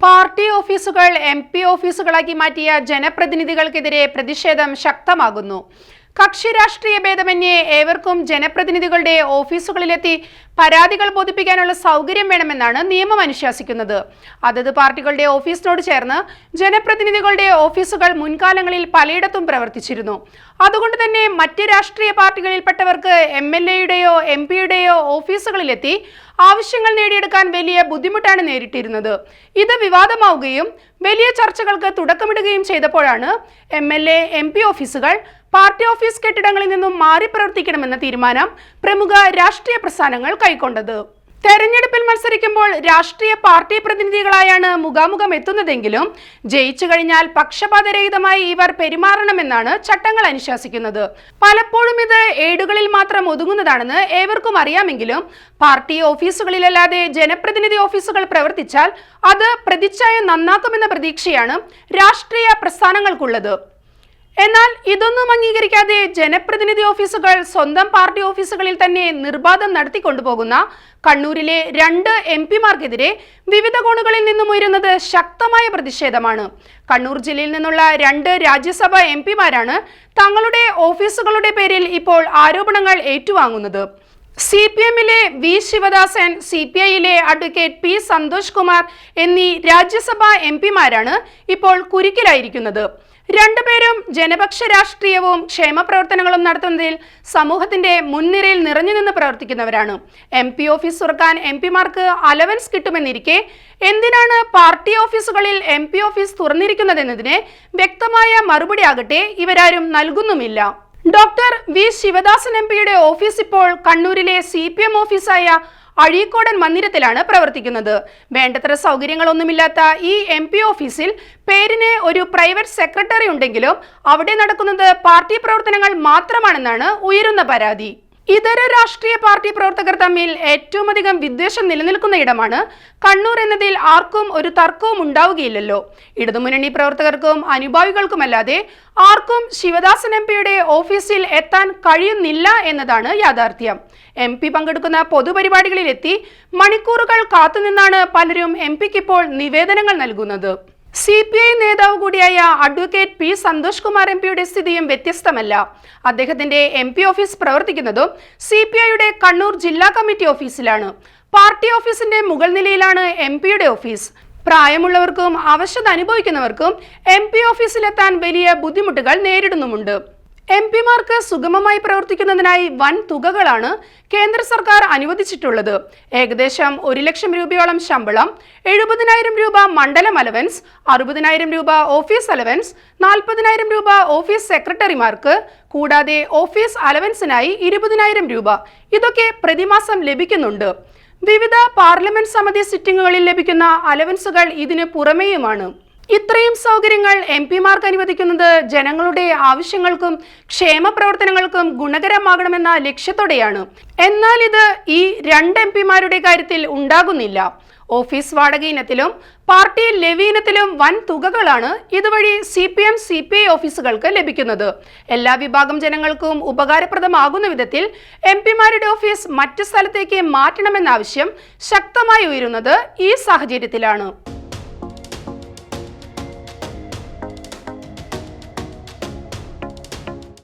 Party ഓഫീസുകൾ M P ഓഫീസുകളാക്കി മാറ്റിയ ജനപ്രതിനിധികൾക്കെതിരെ പ്രതിഷേധം ശക്തമാകുന്നു. കക്ഷി രാഷ്ട്രീയ ഭേദമന്യേ ഏവർക്കും ജനപ്രതിനിധികളുടെ ഓഫീസുകളിലെത്തി പരാതികൾ ബോധിപ്പിക്കാനുള്ള സൗകര്യം വേണമെന്നാണ് നിയമം അനുശാസിക്കുന്നത്. അതത് പാർട്ടികളുടെ ഓഫീസിനോട് ചേർന്ന് ജനപ്രതിനിധികളുടെ ഓഫീസുകൾ മുൻകാലങ്ങളിൽ പലയിടത്തും പ്രവർത്തിച്ചിരുന്നു. അതുകൊണ്ട് തന്നെ മറ്റ് രാഷ്ട്രീയ പാർട്ടികളിൽപ്പെട്ടവർക്ക് എം എൽ എയുടെയോ എം പിയുടെയോ ഓഫീസുകളിലെത്തി ആവശ്യങ്ങൾ നേടിയെടുക്കാൻ വലിയ ബുദ്ധിമുട്ടാണ് നേരിട്ടിരുന്നത്. ഇത് വിവാദമാവുകയും വലിയ ചർച്ചകൾക്ക് തുടക്കമിടുകയും ചെയ്തപ്പോഴാണ് M L A M P ഓഫീസുകൾ പാർട്ടി ഓഫീസ് കെട്ടിടങ്ങളിൽ നിന്നും മാറി പ്രവർത്തിക്കണമെന്ന തീരുമാനം പ്രമുഖ രാഷ്ട്രീയ പ്രസ്ഥാനങ്ങൾ കൈക്കൊണ്ടത്. തെരഞ്ഞെടുപ്പിൽ മത്സരിക്കുമ്പോൾ രാഷ്ട്രീയ പാർട്ടി പ്രതിനിധികളായാണ് മുഖാമുഖം എത്തുന്നതെങ്കിലും ജയിച്ചു കഴിഞ്ഞാൽ പക്ഷപാതരഹിതമായി ഇവർ പെരുമാറണമെന്നാണ് ചട്ടങ്ങൾ അനുശാസിക്കുന്നത്. പലപ്പോഴും ഇത് ഏടുകളിൽ മാത്രം ഒതുങ്ങുന്നതാണെന്ന് ഏവർക്കും അറിയാമെങ്കിലും പാർട്ടി ഓഫീസുകളിലല്ലാതെ ജനപ്രതിനിധി ഓഫീസുകൾ പ്രവർത്തിച്ചാൽ അത് പ്രതിച്ഛായ നന്നാക്കുമെന്ന പ്രതീക്ഷയാണ് രാഷ്ട്രീയ പ്രസ്ഥാനങ്ങൾക്കുള്ളത്. എന്നാൽ ഇതൊന്നും അംഗീകരിക്കാതെ ജനപ്രതിനിധി ഓഫീസുകൾ സ്വന്തം പാർട്ടി ഓഫീസുകളിൽ തന്നെ നിർബാധം നടത്തിക്കൊണ്ടുപോകുന്ന കണ്ണൂരിലെ രണ്ട് എം പിമാർക്കെതിരെ വിവിധ കോണുകളിൽ നിന്നും ഉയരുന്നത് ശക്തമായ പ്രതിഷേധമാണ്. കണ്ണൂർ ജില്ലയിൽ നിന്നുള്ള രണ്ട് രാജ്യസഭാ എം പിമാരാണ് തങ്ങളുടെ ഓഫീസുകളുടെ പേരിൽ ഇപ്പോൾ ആരോപണങ്ങൾ ഏറ്റുവാങ്ങുന്നത്. സി പി എമ്മിലെ വി ശിവദാസൻ സി പി ഐയിലെ അഡ്വക്കേറ്റ് പി സന്തോഷ് കുമാർ എന്നീ രാജ്യസഭാ എം പിമാരാണ് ഇപ്പോൾ കുരുക്കിലായിരിക്കുന്നത്. രണ്ടുപേരും ജനപക്ഷ രാഷ്ട്രീയവും ക്ഷേമ പ്രവർത്തനങ്ങളും നടത്തുന്നതിൽ സമൂഹത്തിന്റെ മുൻനിരയിൽ നിറഞ്ഞു നിന്ന് പ്രവർത്തിക്കുന്നവരാണ്. എം പി ഓഫീസ് തുറക്കാൻ എം പിമാർക്ക് അലവൻസ് കിട്ടുമെന്നിരിക്കെ എന്തിനാണ് പാർട്ടി ഓഫീസുകളിൽ എം പി ഓഫീസ് തുറന്നിരിക്കുന്നതെന്നതിന് വ്യക്തമായ മറുപടി ആകട്ടെ ഇവരാരും നൽകുന്നുമില്ല. ഡോക്ടർ വി ശിവദാസൻ എം പിയുടെ ഓഫീസ് ഇപ്പോൾ കണ്ണൂരിലെ സി പി എം ഓഫീസായ അഴീക്കോടൻ മന്ദിരത്തിലാണ് പ്രവർത്തിക്കുന്നത്. വേണ്ടത്ര സൗകര്യങ്ങളൊന്നുമില്ലാത്ത ഈ എം പി ഓഫീസിൽ പേരിന് ഒരു പ്രൈവറ്റ് സെക്രട്ടറി ഉണ്ടെങ്കിലും അവിടെ നടക്കുന്നത് പാർട്ടി പ്രവർത്തനങ്ങൾ മാത്രമാണെന്നാണ് ഉയരുന്ന പരാതി. ഇതര രാഷ്ട്രീയ പാർട്ടി പ്രവർത്തകർ തമ്മിൽ ഏറ്റവും അധികം വിദ്വേഷം നിലനിൽക്കുന്ന ഇടമാണ്. കണ്ണൂർ എന്നതിൽ ആർക്കും ഒരു തർക്കവും ഉണ്ടാവുകയില്ലല്ലോ. ഇടതുമുന്നണി പ്രവർത്തകർക്കും അനുഭാവികൾക്കുമല്ലാതെ ആർക്കും ശിവദാസൻ എം പിയുടെ ഓഫീസിൽ എത്താൻ കഴിയുന്നില്ല എന്നതാണ് യാഥാർത്ഥ്യം. എം പി പങ്കെടുക്കുന്ന പൊതുപരിപാടികളിലെത്തി മണിക്കൂറുകൾ കാത്തുനിന്നാണ് പലരും എം പിക്ക് ഇപ്പോൾ നിവേദനങ്ങൾ നൽകുന്നത്. സി പി ഐ നേതാവ് കൂടിയായ advocate P Santhosh Kumar M പിയുടെ സ്ഥിതിയും വ്യത്യസ്തമല്ല. അദ്ദേഹത്തിന്റെ എം പി ഓഫീസ് പ്രവർത്തിക്കുന്നതും സി പി ഐയുടെ കണ്ണൂർ ജില്ലാ കമ്മിറ്റി ഓഫീസിലാണ്. പാർട്ടി ഓഫീസിന്റെ മുകൾ നിലയിലാണ് എം പിയുടെ ഓഫീസ്. പ്രായമുള്ളവർക്കും അവശത അനുഭവിക്കുന്നവർക്കും എം പി ഓഫീസിലെത്താൻ വലിയ ബുദ്ധിമുട്ടുകൾ നേരിടുന്നുമുണ്ട്. എം പിമാർക്ക് സുഗമമായി പ്രവർത്തിക്കുന്നതിനായി വൻ തുകകളാണ് കേന്ദ്ര സർക്കാർ അനുവദിച്ചിട്ടുള്ളത്. ഏകദേശം ഒരു ലക്ഷം രൂപയോളം ശമ്പളം എഴുപതിനായിരം രൂപ മണ്ഡലം അലവൻസ് അറുപതിനായിരം രൂപ ഓഫീസ് അലവൻസ് നാൽപ്പതിനായിരം രൂപ ഓഫീസ് സെക്രട്ടറിമാർക്ക് കൂടാതെ ഓഫീസ് അലവൻസിനായി ഇരുപതിനായിരം രൂപ. ഇതൊക്കെ പ്രതിമാസം ലഭിക്കുന്നുണ്ട്. വിവിധ പാർലമെന്റ് സമിതി സിറ്റിംഗുകളിൽ ലഭിക്കുന്ന അലവൻസുകൾ ഇതിന് പുറമേയുമാണ്. ഇത്രയും സൗകര്യങ്ങൾ എം പിമാർക്ക് അനുവദിക്കുന്നത് ജനങ്ങളുടെ ആവശ്യങ്ങൾക്കും ക്ഷേമ പ്രവർത്തനങ്ങൾക്കും ഗുണകരമാകണമെന്ന ലക്ഷ്യത്തോടെയാണ്. എന്നാൽ ഇത് ഈ രണ്ട് എം പിമാരുടെ കാര്യത്തിൽ ഉണ്ടാകുന്നില്ല. ഓഫീസ് വാടക ഇനത്തിലും പാർട്ടി ലെവി ഇനത്തിലും വൻ തുകകളാണ് ഇതുവഴി C P M C P I ഓഫീസുകൾക്ക് ലഭിക്കുന്നത്. എല്ലാ വിഭാഗം ജനങ്ങൾക്കും ഉപകാരപ്രദമാകുന്ന വിധത്തിൽ എം പിമാരുടെ ഓഫീസ് മറ്റു സ്ഥലത്തേക്ക് മാറ്റണമെന്ന ആവശ്യം ശക്തമായി ഉയരുന്നത് ഈ സാഹചര്യത്തിലാണ്.